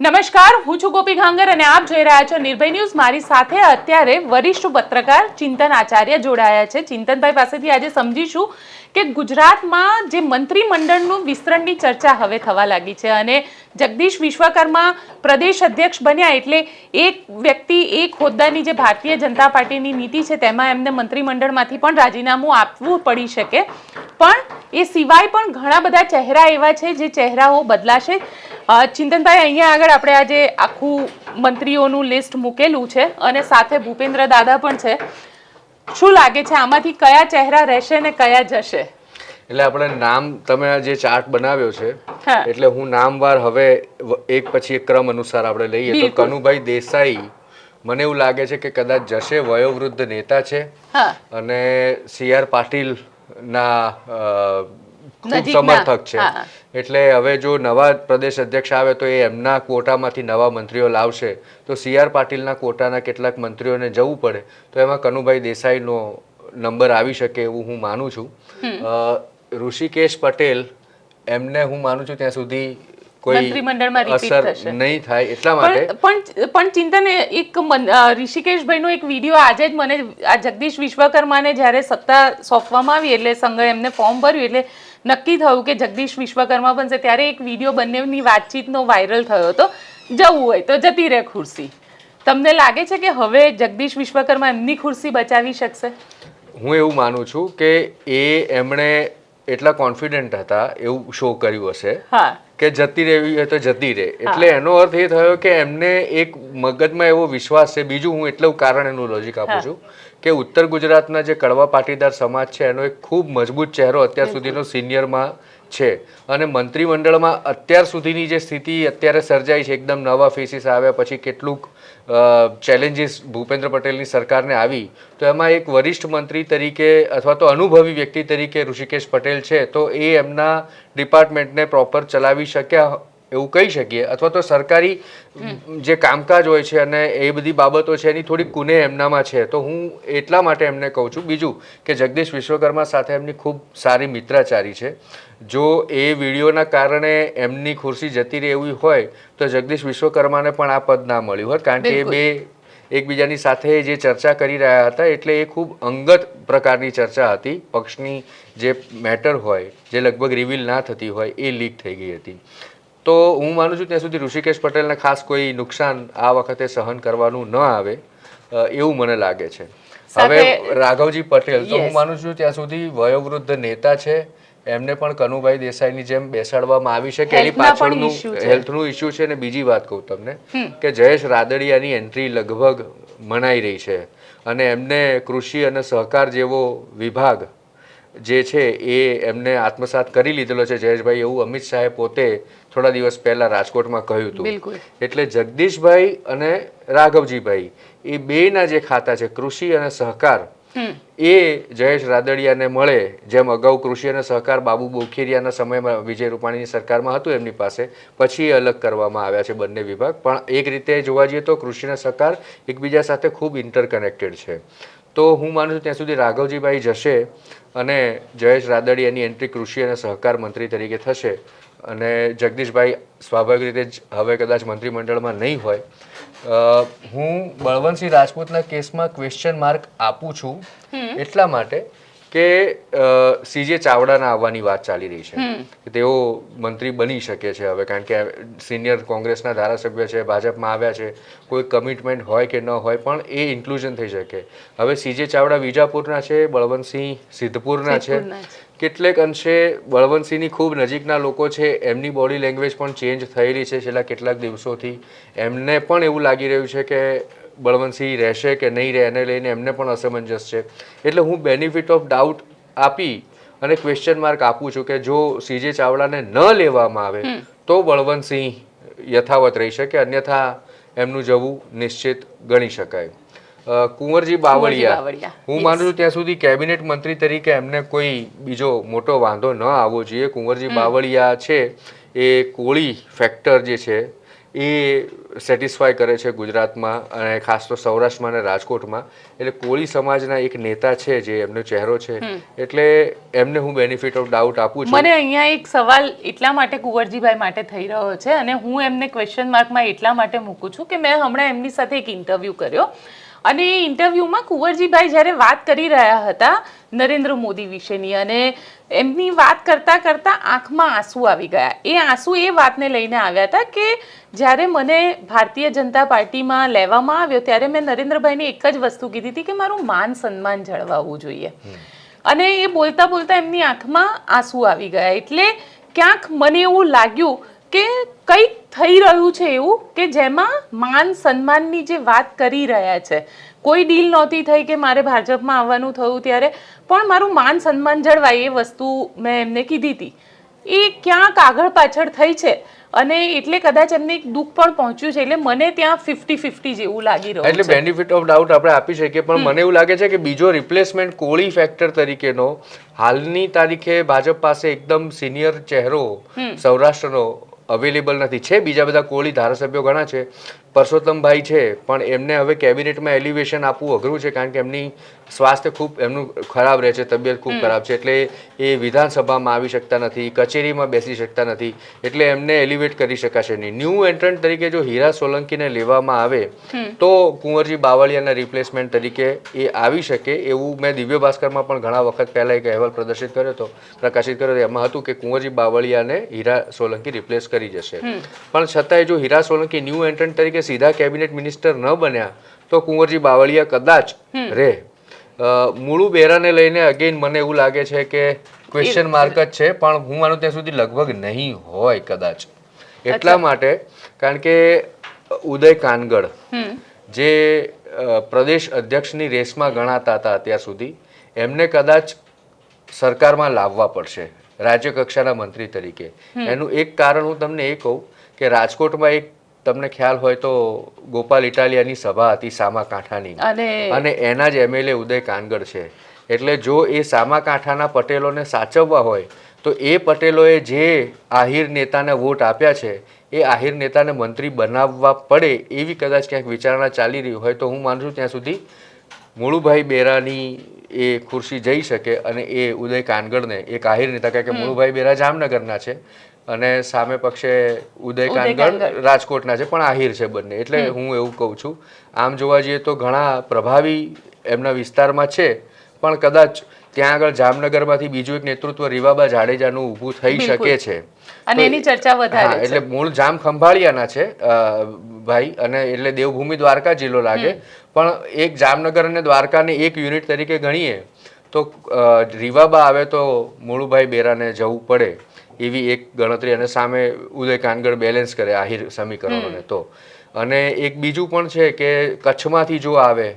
નમસ્કાર, હું છું ગોપી ઘાંગર અને આપ જોઈ રહ્યા છો નિર્ભય ન્યૂઝ. મારી સાથે અત્યારે વરિષ્ઠ પત્રકાર ચિંતન આચાર્ય જોડાયા છે. ચિંતનભાઈ પાસેથી આજે સમજીશું કે ગુજરાતમાં જે મંત્રીમંડળનું વિસ્તરણની ચર્ચા હવે થવા લાગી છે અને જગદીશ વિશ્વકર્મા પ્રદેશ અધ્યક્ષ બન્યા એટલે એક વ્યક્તિ, એક હોદ્દાની જે ભારતીય જનતા પાર્ટીની નીતિ છે તેમાં એમને મંત્રીમંડળમાંથી પણ રાજીનામું આપવું પડી શકે. પણ એ સિવાય પણ ઘણા બધા ચહેરા એવા છે જે ચહેરાઓ બદલાશે. ચિંતનભાઈ, અહીંયા આગળ આપણે આજે આખું મંત્રીઓનું લિસ્ટ મૂકેલું છે અને સાથે ભૂપેન્દ્ર દાદા પણ છે. શું લાગે છે આમાંથી કયા ચહેરા રહેશે ને કયા જશે? એટલે આપણે નામ તમે આ જે ચાર્ટ બનાવ્યો છે એટલે હું નામવાર હવે એક પછી એક ક્રમ અનુસાર આપણે લઈએ. તો કનુભાઈ દેસાઈ મને એવું લાગે છે કે કદાચ જશે વયોવૃદ્ધ નેતા છે. અને સી આર પાટીલ ના ખૂબ સમર્થક છે. એટલે હવે જો નવા પ્રદેશ અધ્યક્ષ આવે તો એ એમના કોટામાંથી નવા મંત્રીઓ લાવશે. તો સી આર પાટીલના કોટાના કેટલાક મંત્રીઓને જવું પડે. તો એમાં કનુભાઈ દેસાઈનો નંબર આવી શકે એવું હું માનું છું. ઋષિકેશ પટેલ એમને હું માનું છું ત્યાં સુધી કોઈ મંત્રીમંડળમાં અસર નહીં થાય એટલા માટે. પણ પણ ચિંતન એક ઋષિકેશભાઈનો એક વીડિયો આજે જ મને આ જગદીશ વિશ્વકર્માને જ્યારે સત્તા સોંપવામાં આવી એટલે સંઘે એમને ફોર્મ ભર્યું એટલે નક્કી થયું કે જગદીશ વિશ્વકર્મા બનશે ત્યારે એક વીડિયો બંનેની વાતચીતનો વાયરલ થયો હતો. જવું હોય તો જતી રહે ખુરશી. તમને લાગે છે કે હવે જગદીશ વિશ્વકર્મા એમની ખુરશી બચાવી શકશે? હું એવું માનું છું કે એ એમણે એટલા કોન્ફિડન્ટ હતા એવું શો કર્યું હશે. હા. કે જતી રહેવી હોય તો જતી રહે. એટલે એનો અર્થ એ થયો કે એમને એક મગજમાં એવો વિશ્વાસ છે બીજું હું એટલું કારણ એનું લોજિક આપું છું કે ઉત્તર ગુજરાતના જે કડવા પાટીદાર સમાજ છે એનો એક ખૂબ મજબૂત ચહેરો અત્યાર સુધીનો સિનિયરમાં છે. અને મંત્રીમંડળમાં અત્યાર સુધીની જે સ્થિતિ અત્યારે સર્જાઈ છે, એકદમ નવા ફેસીસ આવ્યા પછી કેટલુંક ચેલેન્જીસ ભૂપેન્દ્ર પટેલની સરકારને આવી. તો એમાં એક વરિષ્ઠ મંત્રી તરીકે અથવા તો અનુભવી વ્યક્તિ તરીકે ઋષિકેશ પટેલ છે, તો એ એમના ડિપાર્ટમેન્ટને પ્રોપર ચલાવી શક્યા એવું કહી શકીએ. અથવા તો સરકારી જે કામકાજ હોય છે અને એ બધી બાબતો છે એની થોડી કુને એમનામાં છે. તો હું એટલા માટે એમને કહું છું. બીજું કે જગદીશ વિશ્વકર્મા સાથે એમની ખૂબ સારી મિત્રાચારી છે. જો એ વિડીયોના કારણે એમની ખુરશી જતી રહે એવી હોય તો જગદીશ વિશ્વકર્માને પણ આ પદ ના મળ્યું હોત. કારણ કે એ બે એકબીજાની સાથે જે ચર્ચા કરી રહ્યા હતા એટલે એ ખૂબ અંગત પ્રકારની ચર્ચા હતી. પક્ષની જે મેટર હોય જે લગભગ રિવીલ ના થતી હોય એ લીક થઈ ગઈ હતી. તો હું માનું છું ત્યાં સુધી ઋષિકેશ પટેલને ખાસ કોઈ નુકસાન આ વખતે સહન કરવાનું ન આવે એવું મને લાગે છે. હવે રાઘવજી પટેલ તો હું માનું છું ત્યાં સુધી વયોવૃદ્ધ નેતા છે એમને પણ કનુભાઈ દેસાઈની જેમ બેસાડવામાં આવી છે કે એની પાછળનું હેલ્થનું ઇસ્યુ છે ને બીજી વાત કહું તમને કે જયેશ રાદડિયાની એન્ટ્રી લગભગ મનાઈ રહી છે અને એમને કૃષિ અને સહકાર જેવો વિભાગ જે છે એ એમને આત્મસાત કરી લીધેલો છે. જયેશભાઈ એવું અમિત શાહે પોતે થોડા દિવસ પહેલા રાજકોટમાં કહ્યું હતું. એટલે જગદીશભાઈ અને રાઘવજીભાઈ એ બેના જે ખાતા છે કૃષિ અને સહકાર એ જયેશ રાદડિયાને મળે જેમ અગાઉ કૃષિ અને સહકાર બાબુ બોખીરિયાના સમયમાં વિજય રૂપાણીની સરકારમાં હતું એમની પાસે પછી એ અલગ કરવામાં આવ્યા છે બંને વિભાગ. પણ એક રીતે જોવા જઈએ તો કૃષિ અને સહકાર એકબીજા સાથે ખૂબ ઇન્ટરકનેક્ટેડ છે. તો હું માનું છું ત્યાં સુધી રાઘવજીભાઈ જશે અને જયેશ રાદડિયાની એન્ટ્રી કૃષિ અને સહકાર મંત્રી તરીકે થશે. અને જગદીશભાઈ સ્વાભાવિક રીતે જ હવે કદાચ મંત્રીમંડળમાં નહીં હોય હું બળવંતસિંહ રાજપૂતના કેસમાં ક્વેશ્ચન માર્ક આપું છું એટલા માટે કે સીજે ચાવડાના આવવાની વાત ચાલી રહી છે. કે તેઓ મંત્રી બની શકે છે હવે કારણ કે સિનિયર કોંગ્રેસના ધારાસભ્ય છે ભાજપમાં આવ્યા છે કોઈ કમિટમેન્ટ હોય કે ન હોય પણ એ ઇન્ક્લુઝન થઈ શકે. હવે સીજે ચાવડા વિજાપુરના છે બળવંતસિંહ સિદ્ધપુરના છે. કેટલેક અંશે બળવંતસિંહની ખૂબ નજીકના લોકો છે એમની બોડી લેંગ્વેજ પણ ચેન્જ થયેલી છે છેલ્લા કેટલાક દિવસોથી. એમને પણ એવું લાગી રહ્યું છે કે બળવંતસિંહ રહેશે કે નહીં રહે એને લઈને એમને પણ અસમંજસ છે. એટલે હું બેનિફિટ ઓફ ડાઉટ આપી અને ક્વેશ્ચન માર્ક આપું છું કે જો સીજે ચાવડાને ન લેવામાં આવે તો બળવંતસિંહ યથાવત રહી શકે અન્યથા એમનું જવું નિશ્ચિત ગણી શકાય. કુંવરજી બાવળિયા. હું માનું છું ત્યાં સુધી કેબિનેટ મંત્રી તરીકે એમને કોઈ બીજો મોટો વાંધો ન આવવો જોઈએ. કુંવરજી બાવળિયા છે એ કોળી ફેક્ટર જે છે એ સેટિસ્ફાય કરે છે ગુજરાતમાં અને ખાસ તો સૌરાષ્ટ્રમાં અને રાજકોટમાં. એટલે કોળી સમાજના એક નેતા છે જે એમનો ચહેરો છે એટલે એમને હું બેનિફિટ ઓફ ડાઉટ આપું છું. મને અહીંયા એક સવાલ એટલા માટે કુંવરજીભાઈ માટે થઈ રહ્યો છે અને હું એમને ક્વેશ્ચન માર્કમાં એટલા માટે મૂકું છું કે મેં હમણાં એમની સાથે એક ઇન્ટરવ્યૂ કર્યો. અને એ ઇન્ટરવ્યૂમાં કુંવરજીભાઈ જ્યારે વાત કરી રહ્યા હતા નરેન્દ્ર મોદી વિશેની અને એમની વાત કરતાં કરતાં આંખમાં આંસુ આવી ગયા. એ આંસુ એ વાતને લઈને આવ્યા હતા કે જ્યારે મને ભારતીય જનતા પાર્ટીમાં લેવામાં આવ્યો ત્યારે મેં નરેન્દ્રભાઈને એક જ વસ્તુ કીધી હતી કે મારું માન સન્માન જળવાવું જોઈએ. અને એ બોલતા બોલતા એમની આંખમાં આંસુ આવી ગયા. એટલે ક્યાંક મને એવું લાગ્યું કે કંઈક થઈ રહ્યું છે એવું કે જેમાં માન સન્માનની જે વાત કરી રહ્યા છે? કોઈ ડીલ નહોતી થઈ કે મારે ભાજપમાં આવવાનું થયું ત્યારે પણ મારું માન સન્માન જળવાય એ વસ્તુ મેં એમને કીધી હતી. એ ક્યાંક આગળ પાછળ થઈ છે અને એટલે કદાચ એમને એક દુઃખ પણ પહોંચ્યું છે એટલે મને ત્યાં ફિફ્ટી ફિફ્ટી જેવું લાગી રહ્યું એટલે બેનિફિટ ઓફ ડાઉટ આપણે આપી શકીએ પણ મને એવું લાગે છે કે બીજો રિપ્લેસમેન્ટ કોળી ફેક્ટર તરીકેનો હાલની તારીખે ભાજપ પાસે એકદમ સિનિયર ચહેરો સૌરાષ્ટ્રનો અવેલેબલ નથી. છે, બીજા બધા કોહલી ધારાસભ્યો ઘણા છે. પરસોત્તમભાઈ છે, પણ એમને હવે કેબિનેટમાં એલિવેશન આપવું અઘરું છે, કારણ કે એમની સ્વાસ્થ્ય ખૂબ એમનું ખરાબ રહે છે તબિયત ખૂબ ખરાબ છે એટલે એ વિધાનસભામાં આવી શકતા નથી કચેરીમાં બેસી શકતા નથી એટલે એમને એલિવેટ કરી શકાશે નહીં. ન્યૂ એન્ટ્રન્ટ તરીકે જો હીરા સોલંકીને લેવામાં આવે તો કુંવરજી બાવળિયાના રિપ્લેસમેન્ટ તરીકે એ આવી શકે એવું મેં દિવ્ય ભાસ્કરમાં પણ ઘણા વખત પહેલાં એક અહેવાલ પ્રદર્શિત કર્યો હતો પ્રકાશિત કર્યો હતો. એમાં હતું કે કુંવરજી બાવળિયાને હીરા સોલંકી રિપ્લેસ કરી જશે. પણ છતાંય જો હીરા સોલંકી ન્યૂ એન્ટ્રન્ટ તરીકે સીધા કેબિનેટ મિનિસ્ટર ન બન્યા તો કુંવરજી બાવળિયા કદાચ રહે મુળુ બેરાને લઈને અગેન મને એવું લાગે છે કે ક્વેશ્ચન માર્ક જ છે પણ હું માનું ત્યાં સુધી લગભગ નહીં હોય કદાચ. એટલા માટે કારણ કે ઉદય કાનગડ જે પ્રદેશ અધ્યક્ષની રેસમાં ગણાતા હતા અત્યાર સુધી એમને કદાચ સરકારમાં લાવવા પડશે રાજ્ય કક્ષાના મંત્રી તરીકે. એનું એક કારણ હું તમને એ કહું કે રાજકોટમાં એક તમને ખ્યાલ હોય તો ગોપાલ ઇટાલિયાની સભા હતી સામા કાંઠાની અને એના જ એમએલએ ઉદય કાનગર છે. એટલે જો એ સામાકાંઠાના પટેલોને સાચવવા હોય તો એ પટેલોએ જે આહિર નેતાને વોટ આપ્યા છે એ આહિર નેતાને મંત્રી બનાવવા પડે એવી કદાચ ક્યાંક વિચારણા ચાલી રહી હોય તો હું માનું છું ત્યાં સુધી મુળુભાઈ બેરાની એ ખુરશી જઈ શકે અને એ ઉદય કાનગડને એક આહિર નેતા કારણ કે મુળુભાઈ બેરા જામનગરના છે. અને સામે પક્ષે ઉદય કાનગડ. રાજકોટના છે પણ આહિર છે બંને. એટલે હું એવું કહું છું આમ જોવા જઈએ તો ઘણા પ્રભાવી એમના વિસ્તારમાં છે પણ કદાચ ત્યાં આગળ જામનગરમાંથી બીજું એક નેતૃત્વ રીવાબા જાડેજાનું ઊભું થઈ શકે છે. અને એની ચર્ચા વધારે એટલે મૂળ જામ ખંભાળિયાના છે ભાઈ અને એટલે દેવભૂમિ દ્વારકા જિલ્લો લાગે. પણ એક જામનગર અને દ્વારકાને એક યુનિટ તરીકે ગણીએ તો રીવાબા આવે તો મુળુભાઈ બેરાને જવું પડે. એવી એક ગણતરી અને સામે ઉદય કાનગડ બેલેન્સ કરે આહિર સમીકરણોને તો. અને એક બીજું પણ છે કે કચ્છમાંથી જો આવે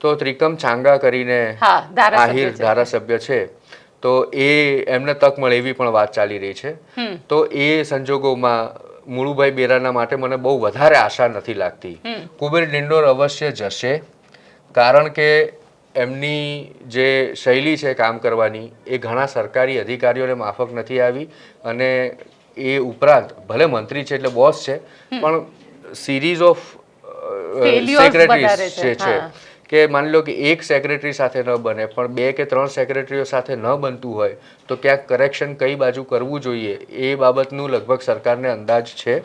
તો ત્રિકમ ચાંગા કરીને આહિર ધારાસભ્ય છે. તો એ એમને તક મળે એવી પણ વાત ચાલી રહી છે. તો એ સંજોગોમાં મુળુભાઈ બેરાના માટે મને બહુ વધારે આશા નથી લાગતી. કુબેર ડિંડોર અવશ્ય જશે કારણ કે એમની જે શૈલી છે કામ કરવાની એ ઘણા સરકારી અધિકારીઓને માફક નથી આવી અને એ ઉપરાંત ભલે મંત્રી છે એટલે બોસ છે પણ સિરીઝ ઓફ સેક્રેટરી છે. કે માની લો કે એક સેક્રેટરી સાથે ન બને પણ બે કે ત્રણ સેક્રેટરીઓ સાથે ન બનતું હોય તો ક્યાંક કરેક્શન કઈ બાજુ કરવું જોઈએ એ બાબતનું લગભગ સરકારને અંદાજ છે.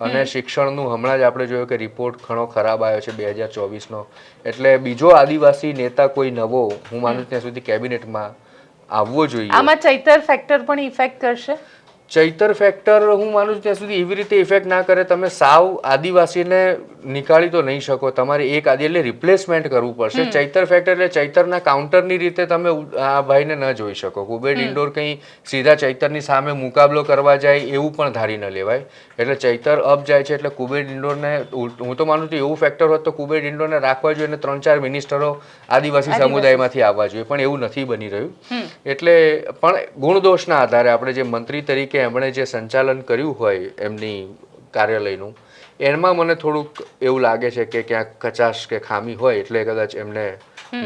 અને શિક્ષણનું હમણાં જ આપણે જોયું કે રિપોર્ટ ઘણો ખરાબ આવ્યો છે બે હજાર ચોવીસનો. એટલે બીજો આદિવાસી નેતા કોઈ નવો હું માનું છું ત્યાં સુધી કેબિનેટમાં આવવો જોઈએ. આમાં ચૈતર ફેક્ટર પણ ઇફેક્ટ કરશે? ચૈતર ફેક્ટર હું માનું છું ત્યાં સુધી એવી રીતે ઇફેક્ટ ના કરે. તમે સાવ આદિવાસીને નીકાળી તો નહીં શકો. તમારે એક આદિ એટલે રિપ્લેસમેન્ટ કરવું પડશે. ચૈતર ફેક્ટર એટલે ચૈતરના કાઉન્ટરની રીતે તમે આ ભાઈને ન જોઈ શકો. કુબેર ઇન્ડોર કંઈ સીધા ચૈતરની સામે મુકાબલો કરવા જાય એવું પણ ધારી ન લેવાય. એટલે ચૈતર અપ જાય છે એટલે કુબેર ઇન્ડોરને હું તો માનું છું એવું ફેક્ટર હોત તો કુબેર ઇન્ડોરને રાખવા જોઈએ અને ત્રણ ચાર મિનિસ્ટરો આદિવાસી સમુદાયમાંથી આવવા જોઈએ. પણ એવું નથી બની રહ્યું. એટલે પણ ગુણદોષના આધારે આપણે જે મંત્રી તરીકે એમણે જે સંચાલન કર્યું હોય એમની કાર્યાલયનું એમાં મને થોડુંક એવું લાગે છે કે ક્યાંક કચાશ કે ખામી હોય એટલે કદાચ એમને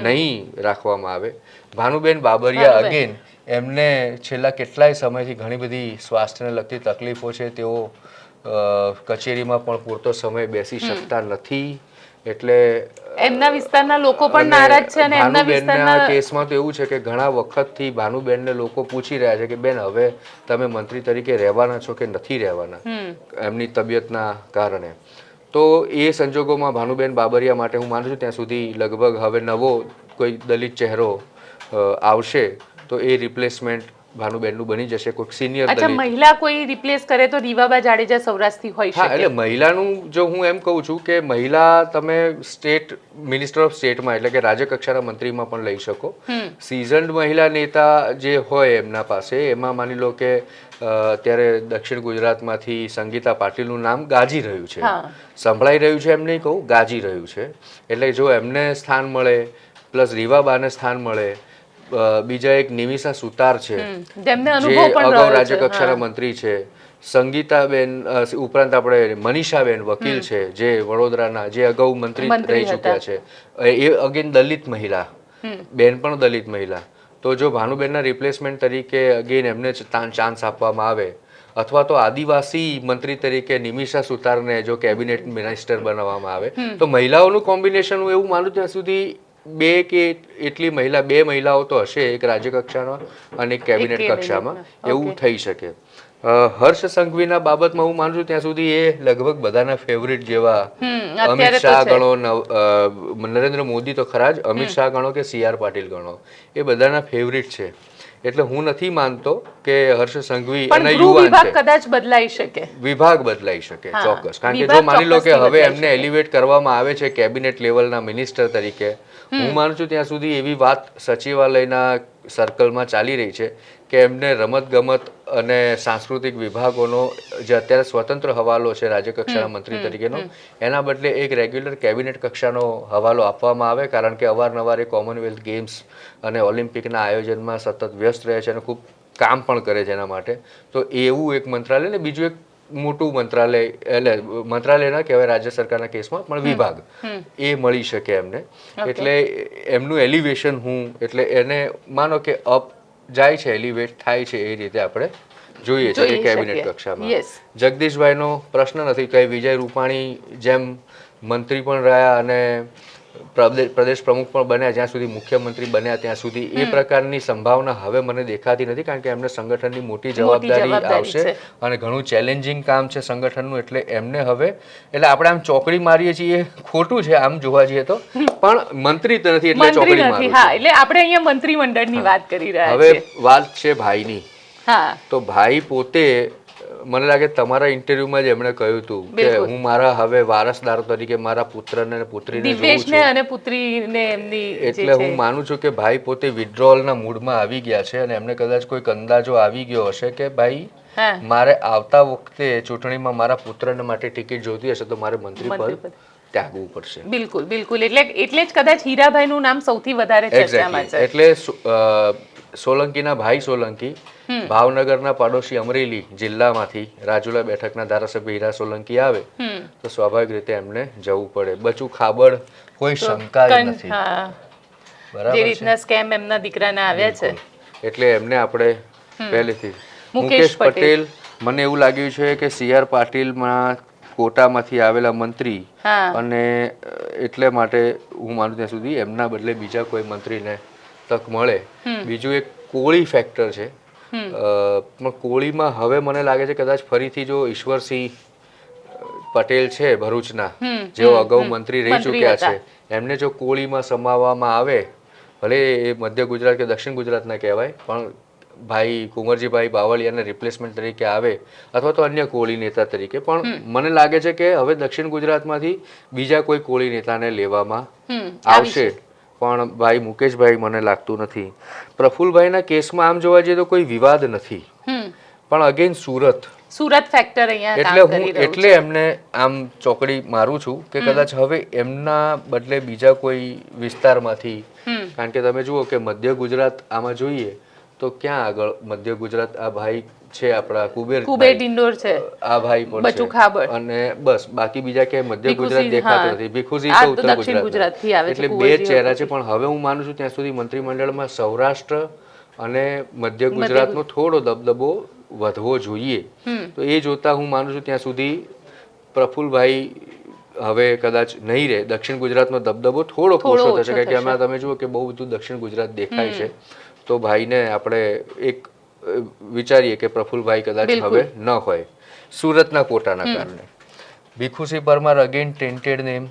નહીં રાખવામાં આવે. ભાનુબેન બાબરિયા અગેન એમને છેલ્લા કેટલાય સમયથી ઘણી બધી સ્વાસ્થ્યને લગતી તકલીફો છે તેઓ કચેરીમાં પણ પૂરતો સમય બેસી શકતા નથી. એટલે એમના વિસ્તારના લોકો પણ નારાજ છે અને એમના વિસ્તારના કેસમાં તો એવું છે કે ઘણા વખતથી ભાનુબેનને લોકો પૂછી રહ્યા છે કે બેન હવે તમે મંત્રી તરીકે રહેવાના છો કે નથી રહેવાના? એમની તબિયતના કારણે. તો એ સંજોગોમાં ભાનુબેન બાબરિયા માટે હું માનું છું ત્યાં સુધી લગભગ હવે નવો કોઈ દલિત ચહેરો આવશે તો એ રિપ્લેસમેન્ટ ભાનુબેનનું બની જશે કોઈક સિનિયર અચ્છા મહિલા કોઈ રિપ્લેસ કરે તો રીવાબા જાડેજા સૌરાષ્ટ્રથી હોય હા શકે. એટલે મહિલાનું જો હું એમ કહું છું કે મહિલા તમે સ્ટેટ મિનિસ્ટર ઓફ સ્ટેટમાં એટલે કે રાજ્ય કક્ષાના મંત્રીમાં પણ લઈ શકો. સિઝન્ડ મહિલા નેતા જે હોય એમના પાસે એમાં માની લો કે અત્યારે દક્ષિણ ગુજરાતમાંથી સંગીતા પાટીલનું નામ ગાજી રહ્યું છે. સંભળાઈ રહ્યું છે એમ નહીં કહું ગાજી રહ્યું છે. એટલે જો એમને સ્થાન મળે પ્લસ રીવાબાને સ્થાન મળે બીજા એક નિમિષા સુતાર છે. જે અગાઉ રાજ્ય કક્ષાના મંત્રી છે. સંગીતાબેન ઉપરાંત આપણે મનીષાબેન વકીલ છે જે વડોદરાના જે અગાઉ મંત્રી રહી ચૂક્યા છે. એ અગેન દલિત મહિલા. બેન પણ દલિત મહિલા. તો જો ભાનુબેનના રિપ્લેસમેન્ટ તરીકે અગેન એમને ચાન્સ આપવામાં આવે અથવા તો આદિવાસી મંત્રી તરીકે નિમિષા સુતારને જો કેબિનેટ મિનિસ્ટર બનાવવામાં આવે તો મહિલાઓનું કોમ્બિનેશન હું એવું માનું ત્યાં સુધી બે કે એટલી મહિલા બે મહિલાઓ તો હશે એક રાજ્ય કક્ષામાં અને એક કેબિનેટ કક્ષામાં. એવું થઈ શકે. હર્ષ સંઘવીના બાબતમાં હું માનું છું ત્યાં સુધી એ લગભગ બધાના ફેવરિટ જેવા અમિત શાહ ગણો નરેન્દ્ર મોદી તો ખરા જ અમિત શાહ ગણો કે સી આર પાટીલ ગણો. એ બધાના ફેવરિટ છે. એટલે હું નથી માનતો કે હર્ષ સંઘવી અને યુવાન વિભાગ છે. કદાચ બદલાઈ શકે. વિભાગ બદલાઈ શકે ચોક્કસ. કારણ કે જો માની લો કે હવે એમને એલિવેટ કરવામાં આવે છે કેબિનેટ લેવલના મિનિસ્ટર તરીકે હું માનું છું ત્યાં સુધી એવી વાત સચિવાલયના સર્કલમાં ચાલી રહી છે કે એમને રમત ગમત અને સાંસ્કૃતિક વિભાગોનો જે અત્યારે સ્વતંત્ર હવાલો છે રાજ્ય કક્ષાના મંત્રી તરીકેનો એના બદલે એક રેગ્યુલર કેબિનેટ કક્ષાનો હવાલો આપવામાં આવે કારણ કે અવારનવાર એ કોમનવેલ્થ ગેમ્સ અને ઓલિમ્પિકના આયોજનમાં સતત વ્યસ્ત રહે છે અને ખૂબ કામ પણ કરે છે એના માટે. તો એવું એક મંત્રાલય ને બીજું એક મોટું મંત્રાલય એટલે મંત્રાલય ના કહેવાય રાજ્ય સરકારના કેસમાં પણ વિભાગ. એ મળી શકે એમને. એટલે એમનું એલિવેશન હું એટલે એને માનો કે અપ જાય છે એલિવેટ થાય છે એ રીતે આપણે જોઈએ છે કેબિનેટ કક્ષામાં. જગદીશભાઈનો પ્રશ્ન નથી કે વિજય રૂપાણી જેમ મંત્રી પણ રહ્યા અને પ્રદેશ પ્રમુખ પણ બન્યા જ્યાં સુધી મુખ્યમંત્રી બન્યા ત્યાં સુધી. એ પ્રકારની સંભાવના હવે મને દેખાતી નથી કારણ કે એમને સંગઠનની મોટી જવાબદારી આવશે અને ઘણું ચેલેન્જિંગ કામ છે સંગઠનનું એટલે એમને હવે એટલે આપણે આમ ચોકડી મારીએ છીએ ખોટું છે આમ જોવા જઈએ તો. પણ મંત્રી તો નથી એટલે ચોકડી મારી મારું હા એટલે આપણે અહીંયા મંત્રીમંડળની વાત કરી રહ્યા હવે વાત છે ભાઈની. હા. તો ભાઈ પોતે મને લાગે તમારા ઇન્ટરવ્યુમાં જ એમણે કહ્યું હતું કે હું મારા હવે વારસદાર તરીકે મારા પુત્રને અને પુત્રીને દિવેશને અને પુત્રીને એમની એટલે હું માનું છું કે ભાઈ પોતે વિડ્રોલના મૂડમાં આવી ગયા છે અને એમને કદાચ કોઈક અંદાજો આવી ગયો હશે કે ભાઈ મારે આવતા વખતે ચૂંટણીમાં મારા પુત્રને માટે ટિકિટ જોઈતી હશે તો મારે મંત્રી પદ. ત્યાગવું પડશે. બિલકુલ બિલકુલ. એટલે એટલે જ કદાચ હીરાભાઈનું નામ સૌથી વધારે ચર્ચામાં છે. એટલે સોલંકીના ભાઈ સોલંકી ભાવનગરના પડોશી અમરેલી જિલ્લામાંથી રાજુલા બેઠકના ધારાસભ્ય હીરા સોલંકી આવે તો સ્વાભાવિક રીતે એમને જવું પડે. બચુ ખાબડ કોઈ શંકા નથી. બરાબર જે રીતના સ્કેમ એમના દીકરાના આવ્યા છે. એટલે એમને આપણે પહેલેથી. મુકેશ પટેલ. મને એવું લાગ્યું છે કે સીઆર પાટીલમાં કોટામાંથી આવેલા મંત્રી અને એટલે માટે હું માનું ત્યાં સુધી એમના બદલે બીજા કોઈ મંત્રીને તક મળે. બીજું એક કોળી ફેક્ટર છે. પણ કોળીમાં હવે મને લાગે છે કદાચ ફરીથી જો ઈશ્વરસિંહ પટેલ છે ભરૂચના જેઓ અગાઉ મંત્રી રહી ચૂક્યા છે એમને જો કોળીમાં સમાવવામાં આવે ભલે એ મધ્ય ગુજરાત કે દક્ષિણ ગુજરાતના કહેવાય પણ ભાઈ કુંવરજીભાઈ બાવળિયાને રિપ્લેસમેન્ટ તરીકે આવે અથવા તો અન્ય કોળી નેતા તરીકે પણ મને લાગે છે કે હવે દક્ષિણ ગુજરાતમાંથી બીજા કોઈ કોળી નેતાને લેવામાં આવશે. પણ ભાઈ મુકેશભાઈ મને લાગતું નથી. પ્રફુલભાઈના કેસમાં આમ જોવા જઈએ તો કોઈ વિવાદ નથી. પણ અગેન સુરત. સુરત ફેક્ટર અહીંયા એટલે હું એટલે એમને આમ ચોકડી મારું છું કે કદાચ હવે એમના બદલે બીજા કોઈ વિસ્તારમાંથી કારણ કે તમે જુઓ કે મધ્ય ગુજરાત આમાં જોઈએ તો ક્યાં આગળ? મધ્ય ગુજરાત આ ભાઈ છે આપણા કુબેર કુબેર ડિંડોર છે. આ ભાઈ પણ બચુ. ખાબડ. અને બસ બાકી બીજા કે મધ્ય ગુજરાત દેખાતો નથી. ભીખુસિંહ તો ઉત્તર દક્ષિણ ગુજરાતથી આવે છે, એટલે બે ચહેરા છે પણ હવે હું માનું છું ત્યાં સુધી મંત્રીમંડળમાં સૌરાષ્ટ્ર અને મધ્ય ગુજરાતનો થોડો દબદબો વધવો જોઈએ. તો એ જોતા હું માનું છું ત્યાં સુધી પ્રફુલભાઈ હવે કદાચ નહીં રહે. દક્ષિણ ગુજરાતનો દબદબો થોડો ઓછો થશે. કારણ કે. હમણાં તમે જુઓ કે બહુ બધું દક્ષિણ ગુજરાત દેખાય છે. તો ભાઈને આપણે એક વિચારીએ કે પ્રફુલભાઈ કદાચ હવે ન હોય સુરતના કોટાના કારણે. Bhikhusinh Parmar again tainted name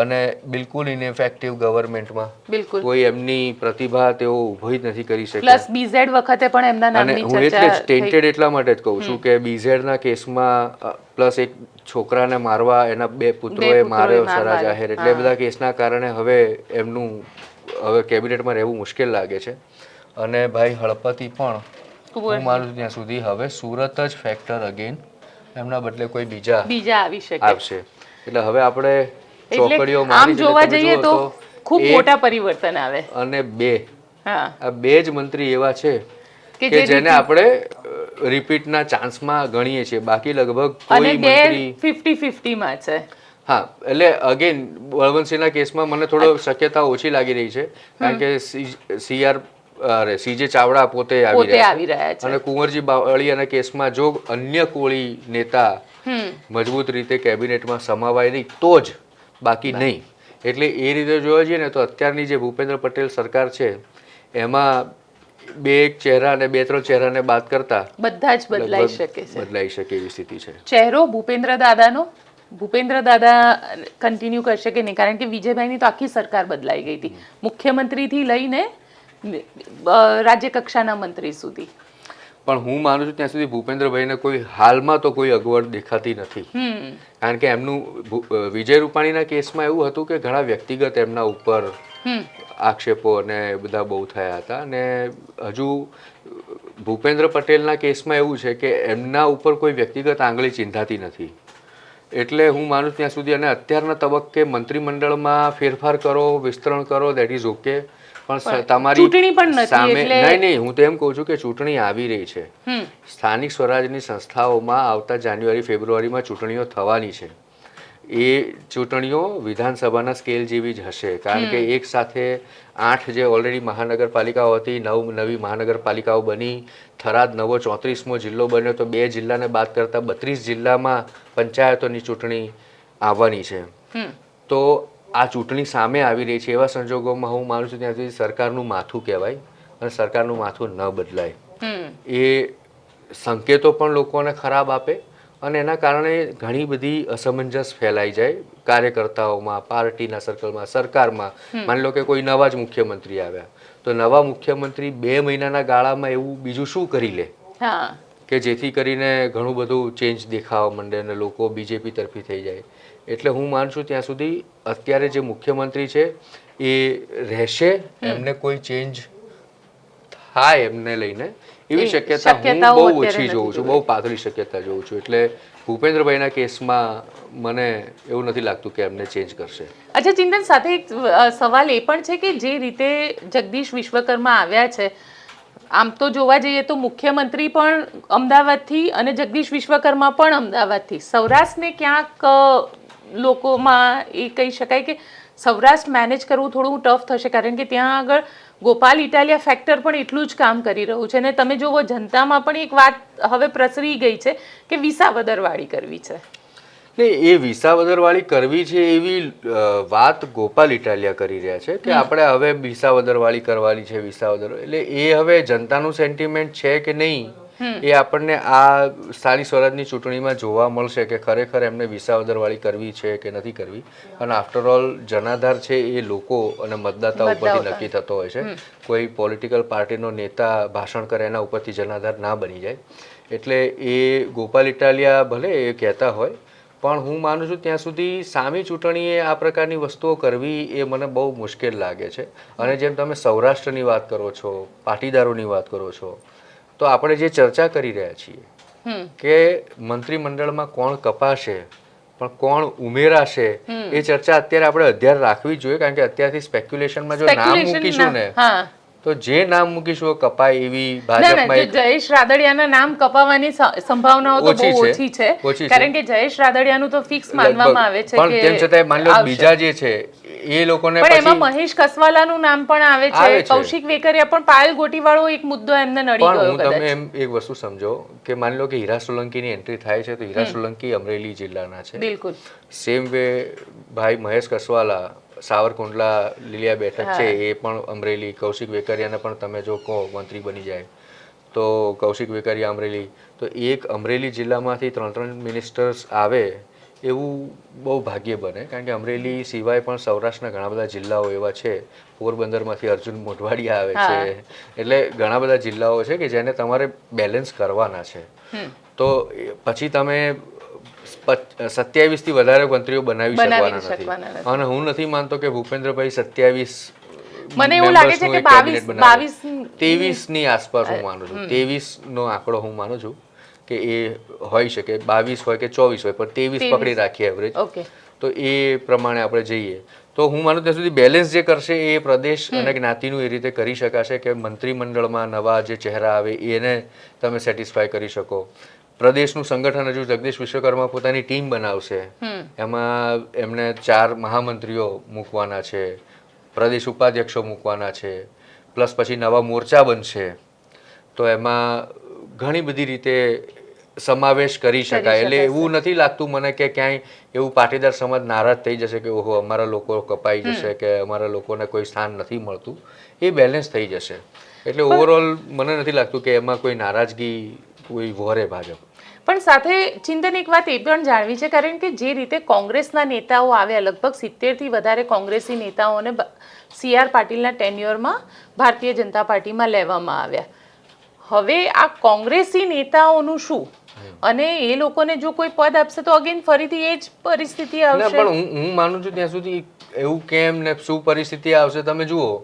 અને બિલકુલ ઇનએફેક્ટિવ ગવર્મેન્ટમાં બિલકુલ. કોઈ એમની પ્રતિભા તેઓ ઊભી જ નથી કરી શકતા પ્લસ બીઝેડ વખતે પણ એમના અને નામની હું એટલે ટેન્ટેડ એટલા માટે જ કહું છું કે બીઝેડ ના કેસમાં પ્લસ એક છોકરાને મારવા એના બે પુત્રોએ માર્યો સરા જાહેર. એટલે બધા કેસના કારણે હવે એમનું હવે કેબિનેટમાં રહેવું મુશ્કેલ લાગે છે. અને ભાઈ હળપતિ પણ હું માનું ત્યાં સુધી હવે સુરત જ ફેક્ટર અગેન એમના બદલે કોઈ બીજા બીજા આવી શકે. આવશે. એટલે હવે આપણે ચોકડીઓ આમ જોવા જઈએ તો ખૂબ મોટા પરિવર્તન આવે. અને બે. હા. આ બે જ મંત્રી એવા છે કે જેને આપણે રિપીટના ચાન્સમાં ગણીએ છીએ. બાકી લગભગ કોઈ મંત્રી મંત્રી ફિફ્ટી માં છે. હા એટલે અગેન બળવંતસિંહના કેસમાં મને થોડો શક્યતા ઓછી લાગી રહી છે. કારણ કે સીઆર અરે સીજે ચાવડા પોતે આવી રહ્યા છે. અને કુંવરજી બાવળીયાના કેસમાં જો અન્ય કોળી નેતા મજબૂત રીતે કેબિનેટમાં સમાવાય નહીં તો જ બાકી નહીં. એટલે એ રીતે જોવા જઈએ ને તો અત્યારની જે ભૂપેન્દ્ર પટેલ સરકાર છે એમાં બે એક ચહેરા અને બે ત્રણ ચહેરાને બાદ કરતા બધા જ બદલાઈ શકે છે. બદલાઈ શકે એવી સ્થિતિ છે. ચહેરો ભૂપેન્દ્ર દાદાનો ભૂપેન્દ્ર દાદા કન્ટિન્યુ કરશે કે નહીં? કારણ કે વિજયભાઈની તો આખી સરકાર બદલાઈ ગઈ હતી. મુખ્યમંત્રીથી લઈને રાજ્યકક્ષાના રાજ્ય કક્ષાના મંત્રી સુધી. પણ હું માનું છું ત્યાં સુધી ભૂપેન્દ્રભાઈને કોઈ હાલમાં તો કોઈ અગવડ દેખાતી નથી. કારણ કે એમનું વિજય રૂપાણીના કેસમાં એવું હતું કે ઘણા વ્યક્તિગત એમના ઉપર આક્ષેપો અને બધા બહુ થયા હતા. અને હજુ ભૂપેન્દ્ર પટેલના કેસમાં એવું છે કે એમના ઉપર કોઈ વ્યક્તિગત આંગળી ચિંધાતી નથી. એટલે હું માનું છું ત્યાં સુધી અને અત્યારના તબક્કે મંત્રીમંડળમાં ફેરફાર કરો વિસ્તરણ કરો દેટ ઇઝ ઓકે પણ તમારી ચૂંટણી પણ સામે નહીં નહીં હું તો એમ કહું છું કે ચૂંટણી આવી રહી છે. સ્થાનિક સ્વરાજની સંસ્થાઓમાં આવતા જાન્યુઆરી ફેબ્રુઆરીમાં ચૂંટણીઓ થવાની છે. એ ચૂંટણીઓ વિધાનસભાના સ્કેલ જેવી જ હશે. કારણ કે એક સાથે આઠ જે ઓલરેડી મહાનગરપાલિકાઓ હતી નવ નવી મહાનગરપાલિકાઓ બની થરાદ નવો ચોત્રીસમો જિલ્લો બન્યો તો બે જિલ્લાને બાદ કરતાં બત્રીસ જિલ્લામાં પંચાયતોની ચૂંટણી આવવાની છે. તો આ ચૂંટણી સામે આવી રહી છે એવા સંજોગોમાં હું માનું છું ત્યાં સુધી સરકારનું માથું કહેવાય અને સરકારનું માથું ન બદલાય. એ સંકેતો પણ લોકોને ખરાબ આપે અને એના કારણે ઘણી બધી અસમંજસ ફેલાઈ જાય. કાર્યકર્તાઓમાં પાર્ટીના સર્કલમાં સરકારમાં. માની લો કે કોઈ નવા જ મુખ્યમંત્રી આવ્યા. તો નવા મુખ્યમંત્રી બે મહિનાના ગાળામાં એવું બીજું શું કરી લે? કે જેથી કરીને ઘણું બધું ચેન્જ દેખાવા માંડે અને લોકો બીજેપી તરફી થઈ જાય. એટલે હું માનું છું ત્યાં સુધી અત્યારે જે મુખ્યમંત્રી છે એ રહેશે એમને કોઈ ચેન્જ થાય એમને લઈને. એવી શક્યતા હું બહુ ઓછી જોઉં છું. બહુ પાતળી શક્યતા જોઉં છું. એટલે ભૂપેન્દ્રભાઈના કેસમાં મને એવું નથી લાગતું કે એમને ચેન્જ કરશે. અચ્છા, ચિંતન, સાથે એક સવાલ એ પણ છે કે જે રીતે જગદીશ વિશ્વકર્મા આવ્યા છે, આમ તો જોવા જઈએ તો મુખ્યમંત્રી પણ અમદાવાદથી અને જગદીશ વિશ્વકર્મા પણ અમદાવાદથી. સૌરાષ્ટ્રને ક્યાંક લોકોમાં એ કહી શકાય કે સૌરાષ્ટ્ર મેનેજ કરવું થોડું ટફ થશે, કારણ કે ત્યાં આગળ ગોપાલ ઇટાલિયા ફેક્ટર પણ એટલું જ કામ કરી રહ્યું છે અને તમે જુઓ જનતામાં પણ એક વાત હવે પ્રસરી ગઈ છે કે વિસાવદરવાળી કરવી છે. ને એ વિસાવદરવાળી કરવી છે એવી વાત ગોપાલ ઇટાલિયા કરી રહ્યા છે કે આપણે હવે વિસાવદરવાળી કરવાની છે વિસાવદર એટલે એ હવે જનતાનું સેન્ટિમેન્ટ છે કે નહીં? એ આપણને આ સ્થાનિક સ્વરાજની ચૂંટણીમાં જોવા મળશે કે ખરેખર એમને વિસાવદરવાળી કરવી છે કે નથી કરવી. અને આફ્ટર ઓલ જનાધાર છે એ લોકો અને મતદાતા ઉપરથી નક્કી થતો હોય છે. કોઈ પોલિટિકલ પાર્ટીનો નેતા ભાષણ કરે એના ઉપરથી જનાધાર ના બની જાય. એટલે એ ગોપાલ ઇટાલિયા ભલે એ કહેતા હોય પણ હું માનું છું ત્યાં સુધી સામી ચૂંટણીએ આ પ્રકારની વસ્તુઓ કરવી એ મને બહુ મુશ્કેલ લાગે છે. અને જેમ તમે સૌરાષ્ટ્રની વાત કરો છો પાટીદારોની વાત કરો છો તો આપણે જે ચર્ચા કરી રહ્યા છીએ કે મંત્રીમંડળમાં કોણ કપાશે પણ કોણ ઉમેરાશે એ ચર્ચા અત્યારે આપણે અધ્યાર રાખવી જોઈએ કારણ કે અત્યારથી સ્પેક્યુલેશનમાં જો નામ મૂકીશું ને. તો જે નામ મૂકીશું કપાય એવી ભાજપમાં જયેશ રાદડિયાના નામ કપાવવાની સંભાવનાઓ તો ઓછી બહુ છે. ઓછી છે. કારણ કે જયેશ રાદડિયાનું તો ફિક્સ માનવામાં આવે છે પણ તેમ છતાં માની લો બીજા જે છે એ લોકોને પણ એમાં મહેશ કસવાલાનું નામ પણ આવે છે. આવે છે. કૌશિક વેકરિયા પણ પાયલ ગોટીવાળો એક મુદ્દો એમને નડી ગયો હું તમે એમ એક વસ્તુ સમજો કે માની લો કે હીરા સોલંકીની એન્ટ્રી થાય છે તો હીરા સોલંકી અમરેલી જિલ્લાના છે. બિલકુલ. સેમ વે ભાઈ મહેશ કસવાલા સાવરકુંડલા લીલિયા બેઠક છે એ પણ અમરેલી કૌશિક વેકરિયાને પણ તમે જો કહો મંત્રી બની જાય. તો કૌશિક વેકરિયા અમરેલી. તો એક અમરેલી જિલ્લામાંથી ત્રણ ત્રણ મિનિસ્ટર્સ આવે એવું બહુ ભાગ્ય બને. કારણ કે અમરેલી સિવાય પણ સૌરાષ્ટ્રના ઘણા બધા જિલ્લાઓ એવા છે. પોરબંદરમાંથી અર્જુન મોઢવાડિયા આવે છે. એટલે ઘણા બધા જિલ્લાઓ છે કે જેને તમારે બેલેન્સ કરવાના છે. તો પછી તમે સત્યાવીસથી વધારે મંત્રીઓ બનાવી શકવાના નથી. અને હું નથી માનતો કે ભૂપેન્દ્રભાઈ સત્યાવીસ મને એવું લાગે છે કે બાવીસ બાવીસ ત્રેવીસની આસપાસ હું માનું છું. ત્રેવીસ નો આંકડો હું માનું છું કે એ હોઈ શકે. બાવીસ હોય કે ચોવીસ હોય પણ ત્રેવીસ પકડી રાખીએ એવરેજ ઓકે તો એ પ્રમાણે આપણે જઈએ. તો હું માનું ત્યાં સુધી બેલેન્સ જે કરશે એ પ્રદેશ અને જ્ઞાતિનું એ રીતે કરી શકાશે કે મંત્રીમંડળમાં નવા જે ચહેરા આવે એને તમે સેટિસ્ફાય કરી શકો. પ્રદેશનું સંગઠન હજુ જગદીશ વિશ્વકર્મા પોતાની ટીમ બનાવશે. એમાં એમને ચાર મહામંત્રીઓ મૂકવાના છે પ્રદેશ ઉપાધ્યક્ષો મૂકવાના છે પ્લસ પછી નવા મોરચા બનશે. તો એમાં ઘણી બધી રીતે સમાવેશ કરી શકાય. એટલે એવું નથી લાગતું મને કે ક્યાંય એવું પાટીદાર સમાજ નારાજ થઈ જશે કે ઓહો અમારા લોકો કપાઈ જશે કે અમારા લોકોને કોઈ સ્થાન નથી મળતું. એ બેલેન્સ થઈ જશે. એટલે ઓવરઓલ મને નથી લાગતું કે એમાં કોઈ નારાજગી કોઈ વરે ભાજપ. પણ સાથે ચિંતન એક વાત એ પણ જાણવી છે કારણ કે જે રીતે કોંગ્રેસના નેતાઓ આવ્યા લગભગ સિત્તેરથી વધારે કોંગ્રેસી નેતાઓને સી આર પાટીલના ટેન્યુઅરમાં ભારતીય જનતા પાર્ટીમાં લેવામાં આવ્યા. હવે આ કોંગ્રેસી નેતાઓનું શું? અને એ લોકોને જો કોઈ પદ આપશે તો અગેન ફરીથી એ જ પરિસ્થિતિ આવશે. પણ હું હું માનું છું ત્યાં સુધી એવું કેમ ને શું પરિસ્થિતિ આવશે? તમે જુઓ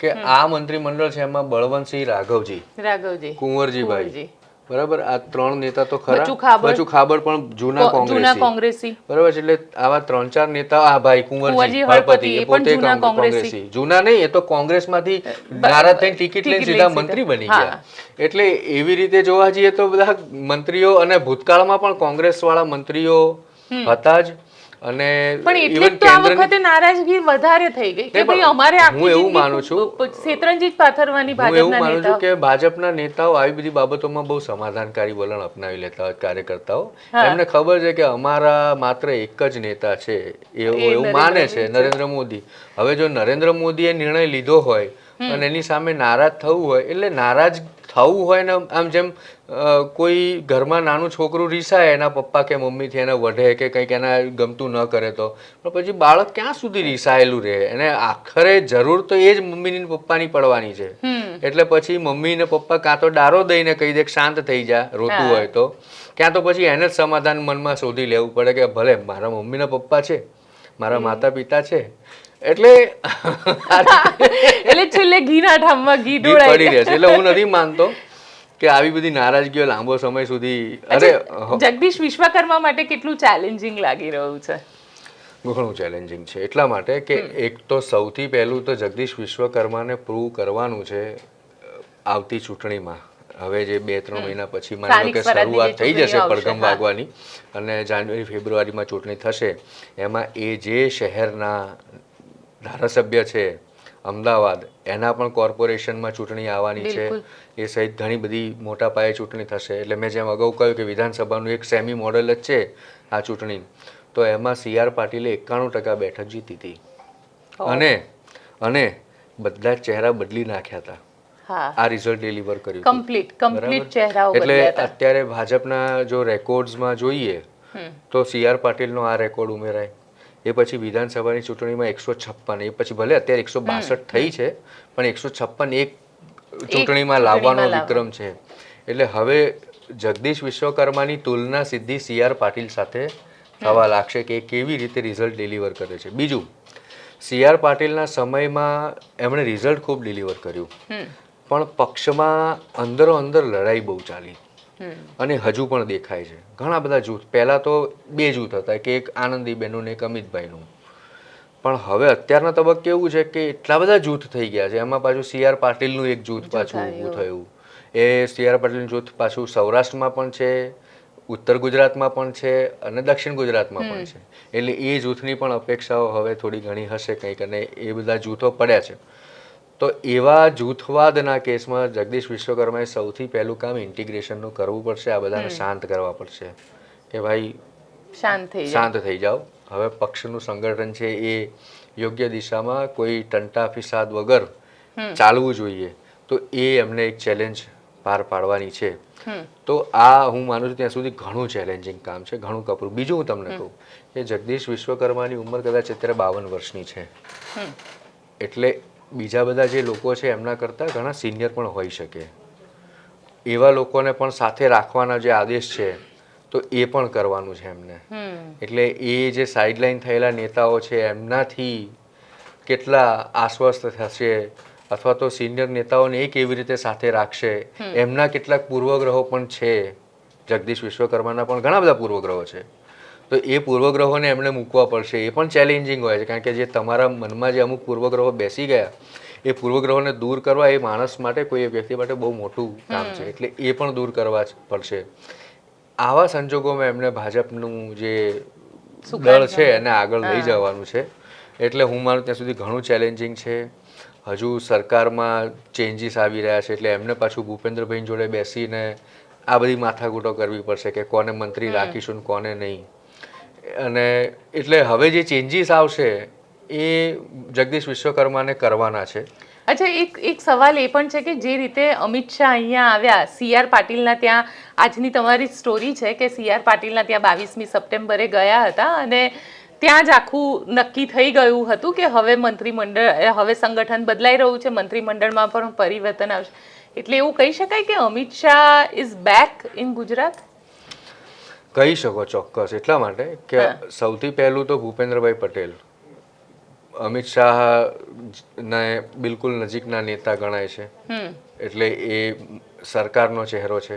કે આ મંત્રીમંડળ છે એમાં બળવંતસિંહ રાઘવજી રાઘવજી. કુંવરજીભાઈ. કુંવરજી. બરાબર? આ ત્રણ નેતા તો ખરા. બચુ ખાબર. પણ જૂના કોંગ્રેસી. કોંગ્રેસી. બરાબર છે એટલે આવા ત્રણ ચાર નેતા આ ભાઈ કુંવરજી હળપતિ, એ પોતે કોંગ્રેસી. જૂના નહીં એ તો કોંગ્રેસમાંથી નારા થઈને ટિકિટ લઈને સીધા મંત્રી બની ગયા. એટલે એવી રીતે જોવા જઈએ તો બધા મંત્રીઓ અને ભૂતકાળમાં પણ કોંગ્રેસ વાળા મંત્રીઓ હતા જ. અને પણ એટલે તો આ વખતે નારાજગી વધારે થઈ ગઈ. કે ભાઈ અમારે હું એવું માનું છું- શેતરંજી જ પાથરવાની હું એવું માનું છું કે ભાજપના નેતાઓ આવી બધી બાબતોમાં બહુ સમાધાનકારી વલણ અપનાવી લેતા હોય કાર્યકર્તાઓ. એમને ખબર છે કે અમારા માત્ર એક જ નેતા છે એવું એવું માને છે નરેન્દ્ર મોદી. હવે જો નરેન્દ્ર મોદીએ નિર્ણય લીધો હોય અને એની સામે નારાજ થવું હોય એટલે નારાજ થવું હોય ને આમ જેમ કોઈ ઘરમાં નાનું છોકરું રીસાય એના પપ્પા કે મમ્મીથી એને વઢે કે કંઈક એના ગમતું ન કરે તો પણ પછી બાળક ક્યાં સુધી રીસાયેલું રહે? એને આખરે જરૂર તો એ જ મમ્મીની ને પપ્પાની પડવાની છે. એટલે પછી મમ્મી ને પપ્પા કાં તો ડારો દઈને કહી દે શાંત થઈ જા રોતું હોય તો ક્યાં તો પછી એને જ સમાધાન મનમાં શોધી લેવું પડે કે ભલે મારા મમ્મી ને પપ્પા છે મારા માતા પિતા છે એટલે એટલે છેલ્લે ઘીના ઠામમાં ઘી ઢોળાઈ પડી ઢોળાય એટલે હું નથી માનતો કે આવી બધી નારાજગીઓ લાંબો સમય સુધી અરે જગદીશ વિશ્વકર્મા માટે કેટલું ચેલેન્જિંગ લાગી રહ્યું છે? ઘણું ચેલેન્જિંગ છે. એટલા માટે કે એક તો સૌથી પહેલું તો જગદીશ વિશ્વકર્માને પ્રૂવ કરવાનું છે આવતી ચૂંટણીમાં. હવે જે બે ત્રણ મહિના પછી માની કે શરૂઆત થઈ જશે પડઘમ વાગવાની અને જાન્યુઆરી ફેબ્રુઆરીમાં ચૂંટણી થશે. એમાં એ જે શહેરના ધારાસભ્ય છે અમદાવાદ એના પણ કોર્પોરેશનમાં ચૂંટણી આવવાની છે. એ સહિત ઘણી બધી મોટા પાયે ચૂંટણી થશે. એટલે મેં જેમ અગાઉ કહ્યું કે વિધાનસભાનું એક સેમી મોડેલ જ છે આ ચૂંટણી. તો એમાં સી આર પાટીલે એકાણું ટકા બેઠક જીતી હતી. અને અને બધા ચહેરા બદલી નાખ્યા હતા. આ રિઝલ્ટ ડિલિવર કર્યું કમ્પ્લીટ કમ્પ્લીટ? ચહેરાઓ એટલે અત્યારે ભાજપના જો રેકોર્ડ્સમાં જોઈએ તો સી આર પાટીલનો આ રેકોર્ડ ઉમેરાય. એ પછી વિધાનસભાની ચૂંટણીમાં એકસો છપ્પન એ પછી ભલે અત્યારે એકસો બાસઠ થઈ છે પણ એકસો છપ્પન એક ચૂંટણીમાં લાવવાનો વિક્રમ છે. એટલે હવે જગદીશ વિશ્વકર્માની તુલના સીધી સી આર પાટીલ સાથે થવા લાગશે કે એ કેવી રીતે રિઝલ્ટ ડિલિવર કરે છે. બીજું સી આર પાટીલના સમયમાં એમણે રિઝલ્ટ ખૂબ ડિલિવર કર્યું. પણ પક્ષમાં અંદરો અંદર લડાઈ બહુ ચાલી. અને હજુ પણ દેખાય છે. ઘણા બધા જૂથ પહેલાં તો બે જૂથ હતા કે એક આનંદીબેનનું ને એક અમિતભાઈનું. પણ હવે અત્યારના તબક્કે એવું છે કે એટલા બધા જૂથ થઈ ગયા છે. એમાં પાછું સી આર પાટીલનું એક જૂથ પાછું ઊભું થયું. એ સી આર પાટીલનું જૂથ પાછું સૌરાષ્ટ્રમાં પણ છે ઉત્તર ગુજરાતમાં પણ છે અને દક્ષિણ ગુજરાતમાં પણ છે. એટલે એ જૂથની પણ અપેક્ષાઓ હવે થોડી ઘણી હશે કંઈક અને એ બધા જૂથો પડ્યા છે. તો એવા જૂથવાદના કેસમાં જગદીશ વિશ્વકર્માએ સૌથી પહેલું કામ ઇન્ટિગ્રેશનનું કરવું પડશે આ બધાને શાંત કરવા પડશે. કે ભાઈ શાંત થઈ શાંત થઈ જાઓ. હવે પક્ષનું સંગઠન છે એ યોગ્ય દિશામાં કોઈ ટંટા ફિસાદ વગર ચાલવું જોઈએ. તો એ એમને એક ચેલેન્જ પાર પાડવાની છે. તો આ હું માનું છું ત્યાં સુધી ઘણું ચેલેન્જિંગ કામ છે ઘણું કપરું. બીજું હું તમને કહું કે જગદીશ વિશ્વકર્માની ઉંમર કદાચ અત્યારે બાવન વર્ષની છે. એટલે બીજા બધા જે લોકો છે એમના કરતાં ઘણા સિનિયર પણ હોઈ શકે. એવા લોકોને પણ સાથે રાખવાના જે આદેશ છે તો એ પણ કરવાનું છે એમને. એટલે એ જે સાઇડલાઇન થયેલા નેતાઓ છે એમનાથી કેટલા આશ્વસ્ત થશે અથવા તો સિનિયર નેતાઓને એ કેવી રીતે સાથે રાખશે એમના કેટલાક પૂર્વગ્રહો પણ છે. જગદીશ વિશ્વકર્માના પણ ઘણા બધા પૂર્વગ્રહો છે. તો એ પૂર્વગ્રહોને એમણે મૂકવા પડશે. એ પણ ચેલેન્જિંગ હોય છે. કારણ કે જે તમારા મનમાં જે અમુક પૂર્વગ્રહો બેસી ગયા એ પૂર્વગ્રહોને દૂર કરવા એ માણસ માટે કોઈ વ્યક્તિ માટે બહુ મોટું કામ છે. એટલે એ પણ દૂર કરવા પડશે. આવા સંજોગોમાં એમને ભાજપનું જે દળ છે એને આગળ લઈ જવાનું છે. એટલે હું માનું ત્યાં સુધી ઘણું ચેલેન્જિંગ છે. હજુ સરકારમાં ચેન્જીસ આવી રહ્યા છે. એટલે એમને પાછું ભૂપેન્દ્રભાઈ જોડે બેસીને આ બધી માથાકૂટો કરવી પડશે કે કોને મંત્રી રાખીશું કોને નહીં. અને એટલે હવે જે ચેન્જીસ આવશે, એ જગદીશ વિશ્વકર્માને કરવાના છે. અચ્છા, એક એક સવાલ એ પણ છે કે જે રીતે અમિત શાહ અહીંયા આવ્યા સી આર પાટીલના ત્યાં, આજની તમારી સ્ટોરી છે કે સી આર પાટીલના ત્યાં બાવીસમી સપ્ટેમ્બરે ગયા હતા અને ત્યાં જ આખું નક્કી થઈ ગયું હતું કે હવે મંત્રીમંડળ હવે સંગઠન બદલાઈ રહ્યું છે, મંત્રીમંડળમાં પણ પરિવર્તન આવશે. એટલે એવું કહી શકાય કે Amit Shah is back in Gujarat કહી શકો ચોક્કસ એટલા માટે કે સૌથી પહેલું તો ભૂપેન્દ્રભાઈ પટેલ. અમિત શાહ ને બિલકુલ નજીકના નેતા ગણાય છે. એટલે એ સરકારનો ચહેરો છે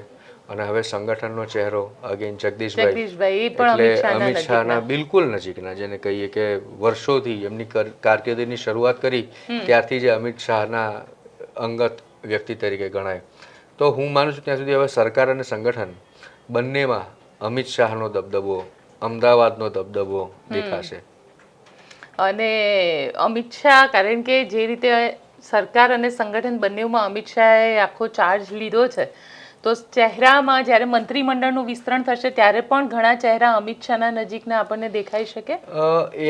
અને હવે સંગઠનનો ચહેરો અગેન જગદીશભાઈ. એટલે અમિત શાહના બિલકુલ નજીકના જેને કહીએ કે વર્ષોથી એમની કારકિર્દીની શરૂઆત કરી ત્યારથી જે અમિત શાહના અંગત વ્યક્તિ તરીકે ગણાય. તો હું માનું છું ત્યાં સુધી હવે સરકાર અને સંગઠન બંનેમાં અમિત શાહનો દબદબો અમદાવાદનો દબદબો દેખાશે. અને અમિત શાહ કારણ કે જે રીતે સરકાર અને સંગઠન બંનેમાં અમિત શાહે આખો ચાર્જ લીધો છે તો ચહેરામાં જ્યારે મંત્રીમંડળનું વિસ્તરણ થશે ત્યારે પણ ઘણા ચહેરા અમિત શાહના નજીકના આપણને દેખાઈ શકે?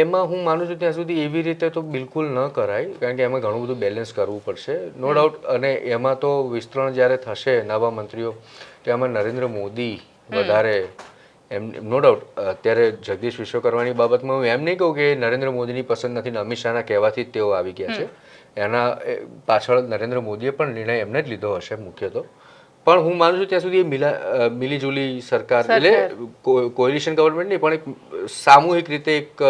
એમાં હું માનું છું ત્યાં સુધી એવી રીતે તો બિલકુલ ન કરાય કારણ કે એમાં ઘણું બધું બેલેન્સ કરવું પડશે. નો ડાઉટ અને એમાં તો વિસ્તરણ જ્યારે થશે નવા મંત્રીઓ તો એમાં નરેન્દ્ર મોદી વધારે એમ નો ડાઉટ અત્યારે જગદીશ વિશ્વકર્માની બાબતમાં હું એમ નહીં કહું કે નરેન્દ્ર મોદીની પસંદ નથી અમિત શાહના કહેવાથી જ તેઓ આવી ગયા છે. એના પાછળ નરેન્દ્ર મોદીએ પણ નિર્ણય એમને જ લીધો હશે મુખ્ય તો પણ હું માનું છું ત્યાં સુધી મિલા મિલીજુલી સરકાર એટલે કોલિશન ગવર્મેન્ટ નહીં પણ એક સામૂહિક રીતે એક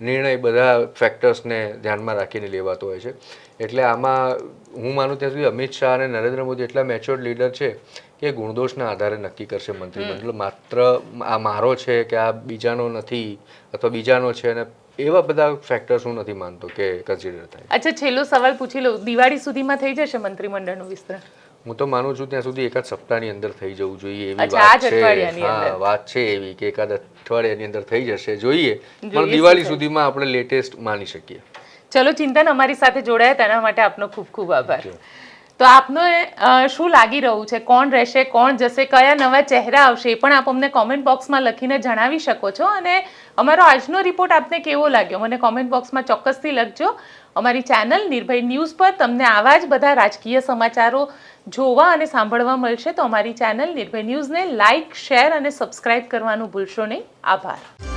નિર્ણય બધા ફેક્ટર્સને ધ્યાનમાં રાખીને લેવાતો હોય છે. એટલે આમાં હું માનું ત્યાં સુધી અમિત શાહ અને નરેન્દ્ર મોદી એટલા મેચ્યોર્ડ લીડર છે કે ગુણદોષના આધારે નક્કી કરશે મંત્રીમંડળ માત્ર આ મારો છે કે આ બીજાનો નથી અથવા બીજાનો છે અને એવા બધા ફેક્ટર્સ હું નથી માનતો કે કન્સિડર થાય. અચ્છા છેલ્લો સવાલ પૂછી લઉં. દિવાળી સુધીમાં થઈ જશે મંત્રીમંડળનું વિસ્તરણ? હું તો માનું છું ત્યાં સુધી એકાદ સપ્તાહની અંદર થઈ જવું જોઈએ એવી વાત છે. હા વાત છે એવી કે એકાદ અઠવાડિયાની અંદર થઈ જશે. જોઈએ. પણ દિવાળી સુધીમાં આપણે લેટેસ્ટ માની શકીએ. ચલો ચિંતન અમારી સાથે જોડાયા તેના માટે આપનો ખૂબ ખૂબ આભાર. તો આપનો શું લાગી રહ્યું છે? કોણ રહેશે કોણ જશે કયા નવા ચહેરા આવશે એ પણ આપ અમને કોમેન્ટ બોક્સમાં લખીને જણાવી શકો છો. અને અમારો આજનો રિપોર્ટ આપને કેવો લાગ્યો? મને કોમેન્ટ બોક્સમાં ચોક્કસથી લખજો. અમારી ચેનલ નિર્ભય ન્યૂઝ પર તમને આવા જ બધા રાજકીય સમાચારો જોવા અને સાંભળવા મળશે. તો અમારી ચેનલ નિર્ભય ન્યૂઝને લાઇક શેર અને સબસ્ક્રાઇબ કરવાનું ભૂલશો નહીં. આભાર.